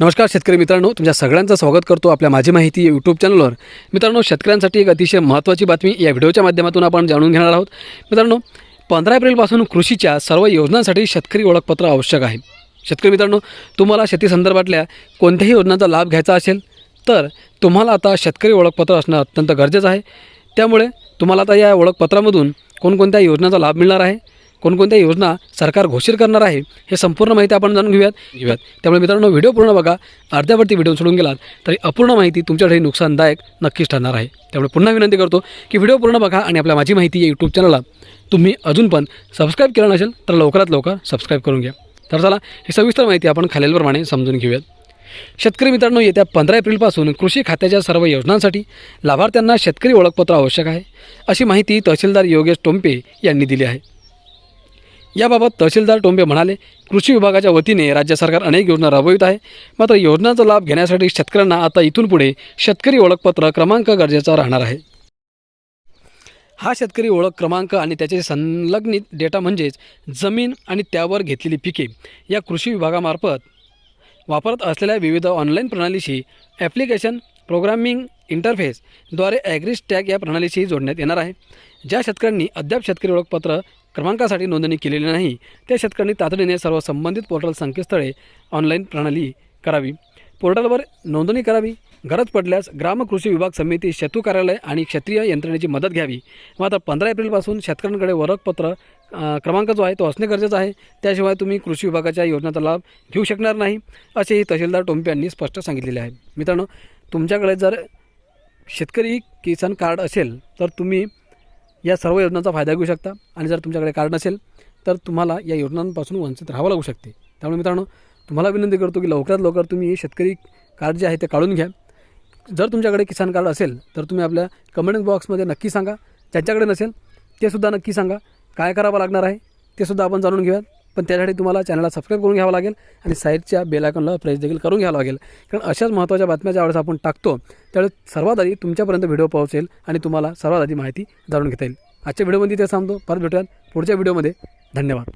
नमस्कार शेतकरी मित्रांनो तुमच्या सगळ्यांचं स्वागत करतो आपल्या माझी माहिती यूट्यूब चॅनलवर मित्रांनो शेतकऱ्यांसाठी एक अतिशय महत्त्वाची बातमी या व्हिडिओच्या माध्यमातून आपण जाणून घेणार आहोत. मित्रांनो पंधरा एप्रिलपासून कृषीच्या सर्व योजनांसाठी शेतकरी ओळखपत्र आवश्यक आहे. शेतकरी मित्रांनो तुम्हाला शेती संदर्भातल्या कोणत्याही योजनांचा लाभ घ्यायचा असेल तर तुम्हाला आता शेतकरी ओळखपत्र असणं अत्यंत गरजेचं आहे. त्यामुळे तुम्हाला आता या ओळखपत्रामधून कोणकोणत्या योजनांचा लाभ मिळणार आहे कोणकोणत्या योजना सरकार घोषित करणार आहे हे संपूर्ण माहिती आपण जाणून घेऊयात. घेऊयात. त्यामुळे मित्रांनो व्हिडिओ पूर्ण बघा. अर्ध्यावरती व्हिडिओ सोडून गेलात तरी अपूर्ण माहिती तुमच्यासाठी नुकसानदायक नक्कीच ठरणार आहे. त्यामुळे पुन्हा विनंती करतो की व्हिडिओ पूर्ण बघा आणि आपल्या माझी माहिती या यूट्यूब चॅनलला तुम्ही अजून पण सबस्क्राईब केलं नसेल तर लवकरात लवकर सबस्क्राईब करून घ्या. तर चला ही सविस्तर माहिती आपण खालीलप्रमाणे समजून घेऊयात. शेतकरी मित्रांनो येत्या पंधरा एप्रिलपासून कृषी खात्याच्या सर्व योजनांसाठी लाभार्थ्यांना शेतकरी ओळखपत्र आवश्यक आहे अशी माहिती तहसीलदार योगेश टोंपे यांनी दिली आहे. याबाबत तहसीलदार टोंबे म्हणाले कृषी विभागाच्या वतीने राज्य सरकार अनेक योजना राबवित आहे. मात्र योजनांचा लाभ घेण्यासाठी शेतकऱ्यांना आता इथून पुढे शेतकरी ओळखपत्र क्रमांक गरजेचा राहणार आहे. हा शेतकरी ओळख क्रमांक आणि त्याचे संलग्नित डेटा म्हणजेच जमीन आणि त्यावर घेतलेली पिके या कृषी विभागामार्फत वापरत असलेल्या विविध ऑनलाईन प्रणालीशी ॲप्लिकेशन प्रोग्रामिंग इंटरफेसद्वारे ॲग्रिस टॅग या प्रणालीशी जोडण्यात येणार आहे. ज्या शेतकऱ्यांनी अद्याप शेतकरी ओळखपत्र क्रमांकासाठी नोंदणी केलेली नाही. त्या शेतकऱ्यांनी तातडीने सर्व संबंधित पोर्टल संकेतस्थळे ऑनलाईन प्रणाली करावी. पोर्टलवर नोंदणी करावी. गरज पडल्यास ग्राम कृषी विभाग समिती शेतू कार्यालय आणि क्षेत्रीय यंत्रणेची मदत घ्यावी. मात्र पंधरा एप्रिलपासून शेतकऱ्यांकडे ओळखपत्र क्रमांक जो आहे तो असणे गरजेचं आहे. त्याशिवाय तुम्ही कृषी विभागाच्या योजनेचा लाभ घेऊ शकणार नाही असेही तहसीलदार टोंपे यांनी स्पष्ट सांगितलेले आहे. मित्रांनो तुमच्याकडे जर शेतकरी किसान कार्ड असेल तर तुम्ही या सर्व योजनांचा फायदा घेऊ शकता. आणि जर तुमच्याकडे कार्ड नसेल तर तुम्हाला या योजनांपासून वंचित राहावं लागू शकते. त्यामुळे मित्रांनो तुम्हाला विनंती करतो की लवकरात लवकर तुम्ही हे शेतकरी कार्ड जे आहे ते काढून घ्या. जर तुमच्याकडे किसान कार्ड असेल तर तुम्ही आपल्या कमेंट बॉक्समध्ये नक्की सांगा. ज्यांच्याकडे नसेल ते सुद्धा नक्की सांगा. काय करावं लागणार आहे ते सुद्धा आपण जाणून घेऊयात. पण त्यासाठी तुम्हाला चॅनलला सबस्क्राईब करून घ्यावं लागेल आणि साईडच्या बेलायकॉनला प्रेस देखील करून घ्यावं लागेल. कारण अशाच महत्त्वाच्या बातम्या ज्यावेळेस आपण टाकतो त्यावेळेस सर्वात आधी तुमच्यापर्यंत व्हिडिओ पोहोचेल आणि तुम्हाला सर्वात आधी माहिती जाणून घेता येईल. आजच्या व्हिडिओमध्ये ते सांगतो परत भेटूयात पुढच्या व्हिडिओमध्ये धन्यवाद.